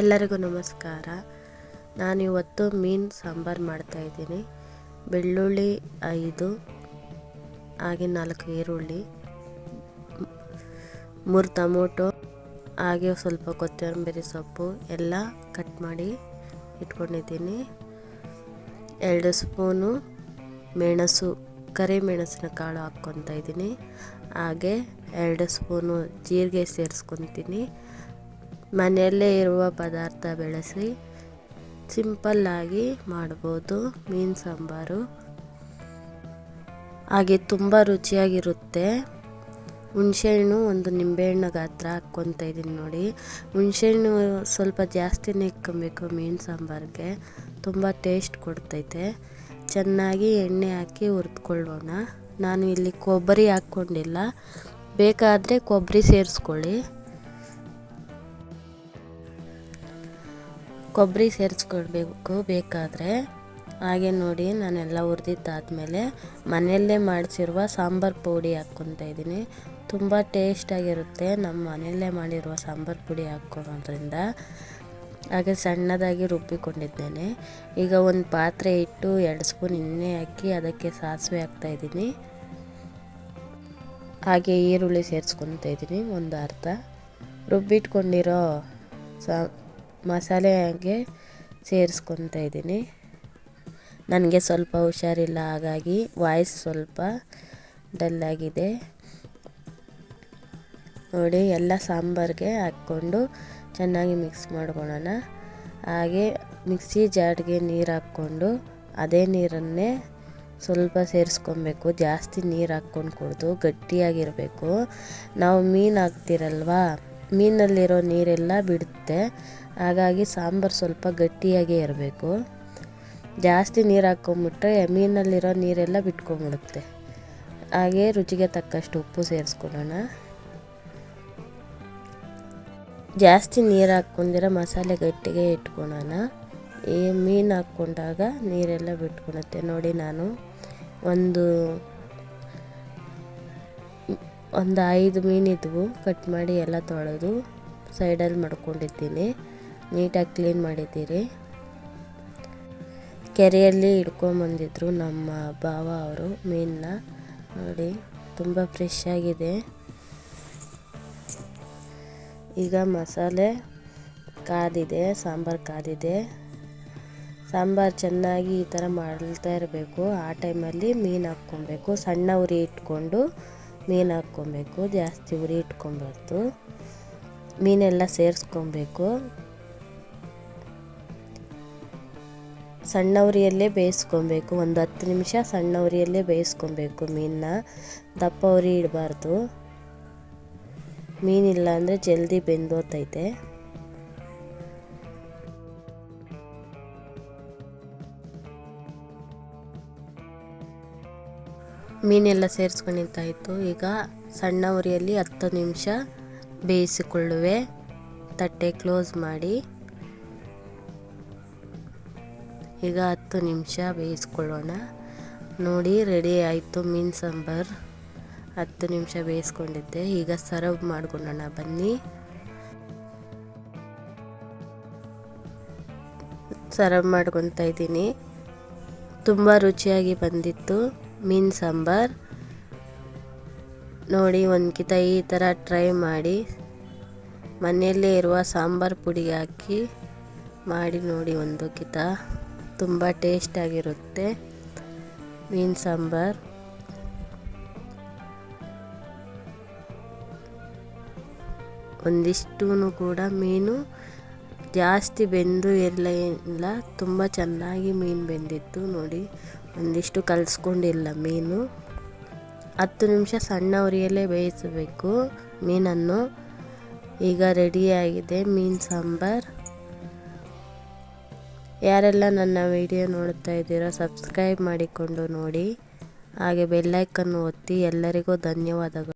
ಎಲ್ಲರಿಗೂ ನಮಸ್ಕಾರ. ನಾನಿವತ್ತು ಮೀನು ಸಾಂಬಾರು ಮಾಡ್ತಾಯಿದ್ದೀನಿ ಬೆಳ್ಳುಳ್ಳಿ ಐದು, ಹಾಗೆ ನಾಲ್ಕು ಈರುಳ್ಳಿ, ಮೂರು ಟೊಮೊಟೊ, ಹಾಗೆ ಸ್ವಲ್ಪ ಕೊತ್ತಂಬರಿ ಸೊಪ್ಪು, ಎಲ್ಲ ಕಟ್ ಮಾಡಿ ಇಟ್ಕೊಂಡಿದ್ದೀನಿ. ಎರಡು ಸ್ಪೂನು ಮೆಣಸು ಕರಿಮೆಣಸಿನ ಕಾಳು ಹಾಕ್ಕೊತಾ ಇದ್ದೀನಿ. ಹಾಗೆ ಎರಡು ಸ್ಪೂನು ಜೀರಿಗೆ ಸೇರಿಸ್ಕೊತೀನಿ. ಮನೆಯಲ್ಲೇ ಇರುವ ಪದಾರ್ಥ ಬೆಳೆಸಿ ಸಿಂಪಲ್ಲಾಗಿ ಮಾಡ್ಬೋದು. ಮೀನು ಸಾಂಬಾರು. ಹಾಗೆ ತುಂಬ ರುಚಿಯಾಗಿರುತ್ತೆ. ಹುಣಸೆಹಣ್ಣು ಒಂದು ನಿಂಬೆಹಣ್ಣು ಗಾತ್ರ ಹಾಕ್ಕೊತ ಇದ್ದೀನಿ ನೋಡಿ. ಹುಣಸೆಹಣ್ಣು ಸ್ವಲ್ಪ ಜಾಸ್ತಿನೇ ಇಕ್ಕೊಬೇಕು ಮೀನು ಸಾಂಬಾರಿಗೆ. ತುಂಬ ಟೇಸ್ಟ್ ಕೊಡ್ತೈತೆ. ಚೆನ್ನಾಗಿ ಎಣ್ಣೆ ಹಾಕಿ ಹುರಿದ್ಕೊಳ್ಳೋಣ. ನಾನು ಇಲ್ಲಿ ಕೊಬ್ಬರಿ ಹಾಕ್ಕೊಂಡಿಲ್ಲ. ಬೇಕಾದರೆ ಕೊಬ್ಬರಿ ಸೇರಿಸ್ಕೊಳ್ಳಿ. ಕೊಬ್ಬರಿ ಸೇರಿಸ್ಕೊಳ್ಬೇಕು ಬೇಕಾದರೆ. ಹಾಗೆ ನೋಡಿ ನಾನೆಲ್ಲ ಹುರಿದಿದ್ದಾದಮೇಲೆ ಮನೆಯಲ್ಲೇ ಮಾಡಿಸಿರುವ ಸಾಂಬಾರು ಪುಡಿ ಹಾಕ್ಕೊತಾ ಇದ್ದೀನಿ. ತುಂಬ ಟೇಸ್ಟಾಗಿರುತ್ತೆ ನಮ್ಮ ಮನೆಯಲ್ಲೇ ಮಾಡಿರುವ ಸಾಂಬಾರು ಪುಡಿ ಹಾಕ್ಕೊಳೋದ್ರಿಂದ. ಹಾಗೆ ಸಣ್ಣದಾಗಿ ರುಬ್ಬಿಕೊಂಡಿದ್ದೇನೆ. ಈಗ ಒಂದು ಪಾತ್ರೆ ಇಟ್ಟು ಎರಡು ಸ್ಪೂನ್ ಎಣ್ಣೆ ಹಾಕಿ ಅದಕ್ಕೆ ಸಾಸಿವೆ ಹಾಕ್ತಾಯಿದ್ದೀನಿ ಹಾಗೆ ಈರುಳ್ಳಿ ಸೇರಿಸ್ಕೊತಾ ಇದ್ದೀನಿ, ಒಂದು ಅರ್ಧ. ರುಬ್ಬಿಟ್ಕೊಂಡಿರೋ ಸಾ ಮಸಾಲೆಗೆ ಸೇರಿಸ್ಕೊತಾ ಇದ್ದೀನಿ. ನನಗೆ ಸ್ವಲ್ಪ ಹುಷಾರಿಲ್ಲ, ಹಾಗಾಗಿ ವಾಯ್ಸ್ ಸ್ವಲ್ಪ ಡಲ್ಲಾಗಿದೆ ನೋಡಿ, ಎಲ್ಲ ಸಾಂಬಾರಿಗೆ ಹಾಕ್ಕೊಂಡು ಚೆನ್ನಾಗಿ ಮಿಕ್ಸ್ ಮಾಡ್ಕೊಳ್ಳೋಣ. ಹಾಗೆ ಮಿಕ್ಸಿ ಜಾಡ್ಗೆ ನೀರು ಹಾಕ್ಕೊಂಡು ಅದೇ ನೀರನ್ನೇ ಸ್ವಲ್ಪ ಸೇರಿಸ್ಕೊಬೇಕು. ಜಾಸ್ತಿ ನೀರು ಹಾಕ್ಕೊಂಡು ಕುಡಿದು ಗಟ್ಟಿಯಾಗಿರಬೇಕು. ನಾವು ಮೀನು ಹಾಕ್ತಿರಲ್ವಾ? ಮೀನಲ್ಲಿರೋ ನೀರೆಲ್ಲ ಬಿಡುತ್ತೆ. ಹಾಗಾಗಿ ಸಾಂಬಾರು ಸ್ವಲ್ಪ ಗಟ್ಟಿಯಾಗೇ ಇರಬೇಕು. ಜಾಸ್ತಿ ನೀರು ಹಾಕ್ಕೊಂಬಿಟ್ರೆ ಮೀನಲ್ಲಿರೋ ನೀರೆಲ್ಲ ಬಿಟ್ಕೊಂಬಿಡುತ್ತೆ. ಹಾಗೆ ರುಚಿಗೆ ತಕ್ಕಷ್ಟು ಉಪ್ಪು ಸೇರಿಸ್ಕೊಳ್ಳೋಣ. ಜಾಸ್ತಿ ನೀರು ಹಾಕ್ಕೊಂಡಿರೋ ಮಸಾಲೆ ಗಟ್ಟಿಗೆ ಇಟ್ಕೊಳೋಣ ಈ ಮೀನು ಹಾಕ್ಕೊಂಡಾಗ ನೀರೆಲ್ಲ ಬಿಟ್ಕೊಳುತ್ತೆ ನೋಡಿ ನಾನು ಒಂದು ಒಂದು ಐದು ಮೀನಿದ್ವು ಕಟ್ ಮಾಡಿ ಎಲ್ಲ ತೊಳೆದು ಸೈಡಲ್ಲಿ ಮಾಡ್ಕೊಂಡಿದ್ದೀನಿ. ನೀಟಾಗಿ ಕ್ಲೀನ್ ಮಾಡಿದ್ದೀರಿ. ಕೆರೆಯಲ್ಲಿ ಹಿಡ್ಕೊಂಬಂದಿದ್ರು ನಮ್ಮ ಭಾವ ಅವರು ಮೀನನ್ನ. ನೋಡಿ, ತುಂಬ ಫ್ರೆಶ್ ಆಗಿದೆ. ಈಗ ಮಸಾಲೆ ಕಾದಿದೆ, ಸಾಂಬಾರು ಕಾದಿದೆ. ಸಾಂಬಾರು ಚೆನ್ನಾಗಿ ಈ ಥರ ಮಾಡ್ತಾ ಇರಬೇಕು. ಆ ಟೈಮಲ್ಲಿ ಮೀನು ಹಾಕ್ಕೊಬೇಕು. ಸಣ್ಣ ಉರಿ ಇಟ್ಕೊಂಡು ಮೀನು ಹಾಕ್ಕೊಬೇಕು, ಜಾಸ್ತಿ ಉರಿ ಇಟ್ಕೊಬಾರ್ದು. ಮೀನೆಲ್ಲ ಸೇರಿಸ್ಕೊಬೇಕು. ಸಣ್ಣ ಉರಿಯಲ್ಲೇ ಬೇಯಿಸ್ಕೊಬೇಕು. ಒಂದು ಹತ್ತು ನಿಮಿಷ ಸಣ್ಣ ಉರಿಯಲ್ಲೇ ಬೇಯಿಸ್ಕೊಬೇಕು ಮೀನನ್ನ. ದಪ್ಪ ಉರಿ ಇಡಬಾರ್ದು. ಮೀನಿಲ್ಲ ಅಂದರೆ ಜಲ್ದಿ ಬೆಂದೋತೈತೆ. ಮೀನೆಲ್ಲ ಸೇರಿಸ್ಕೊಂಡಿದ್ದಾಯಿತು ಈಗ ಸಣ್ಣ ಉರಿಯಲ್ಲಿ ಹತ್ತು ನಿಮಿಷ ಬೇಯಿಸಿಕೊಳ್ಳುವೆ. ತಟ್ಟೆ ಕ್ಲೋಸ್ ಮಾಡಿ. ಈಗ ಹತ್ತು ನಿಮಿಷ ಬೇಯಿಸ್ಕೊಳ್ಳೋಣ. ನೋಡಿ, ರೆಡಿ ಆಯಿತು ಮೀನು ಸಾಂಬಾರು. ಹತ್ತು ನಿಮಿಷ ಬೇಯಿಸ್ಕೊಂಡಿದ್ದೆ. ಈಗ ಸರ್ವ್ ಮಾಡ್ಕೊಳ್ಳೋಣ. ಬನ್ನಿ. ಸರ್ವ್ ಮಾಡ್ಕೊತಾ ಇದ್ದೀನಿ. ತುಂಬ ರುಚಿಯಾಗಿ ಬಂದಿತ್ತು. ಮೀನು ಸಾಂಬಾರು. ನೋಡಿ, ಒಂದು ಕಿತ ಈ ಥರ ಟ್ರೈ ಮಾಡಿ. ಮನೆಯಲ್ಲೇ ಇರುವ ಸಾಂಬಾರು ಪುಡಿ ಹಾಕಿ ಮಾಡಿ ನೋಡಿ ಒಂದು ಕಿತ. ತುಂಬ ಟೇಸ್ಟಾಗಿರುತ್ತೆ ಮೀನು ಸಾಂಬಾರು. ಒಂದಿಷ್ಟೂ ಕೂಡ ಮೀನು ಜಾಸ್ತಿ ಬೆಂದು ಎಲ್ಲ ಇಲ್ಲ ತುಂಬ ಚೆನ್ನಾಗಿ ಮೀನು ಬೆಂದಿತ್ತು ನೋಡಿ. ಒಂದಿಷ್ಟು ಕಲಿಸ್ಕೊಂಡಿಲ್ಲ ಮೀನು. ಹತ್ತು ನಿಮಿಷ ಸಣ್ಣ ಉರಿಯಲ್ಲೇ ಬೇಯಿಸಬೇಕು ಮೀನನ್ನು. ಈಗ ರೆಡಿಯಾಗಿದೆ ಮೀನು ಸಾಂಬಾರ್. ಯಾರೆಲ್ಲ ನನ್ನ ವಿಡಿಯೋ ನೋಡ್ತಾ ಇದ್ದೀರೋ ಸಬ್ಸ್ಕ್ರೈಬ್ ಮಾಡಿಕೊಂಡು ನೋಡಿ. ಹಾಗೆ ಬೆಲ್ಲೈಕನ್ನು ಒತ್ತಿ ಎಲ್ಲರಿಗೂ ಧನ್ಯವಾದಗಳು.